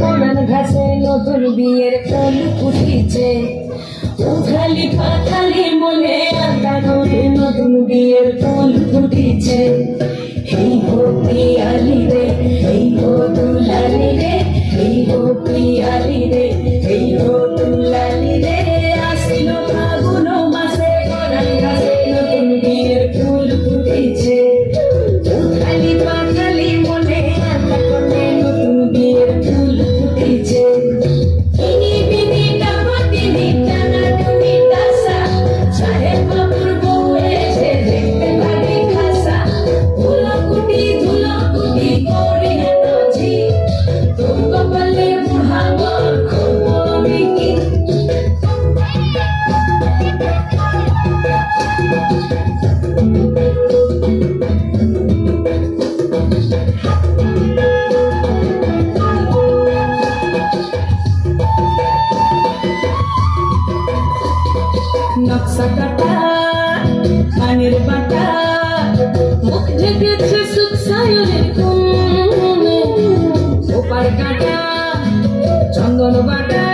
পড়ান ঘাসে নতুন বিয়ের ফুল ফুটিছে। উথালি পাথালি মনে আদানোরে নতুন বিয়ের ফুল ফুটিছে। এই ভক্তি আলি রে এই দুলালি রে নকশা কাটা কানের বাটা মুখ ঢেকেছে সুখ সায়নের ওপার কাটা চন্দন বাটা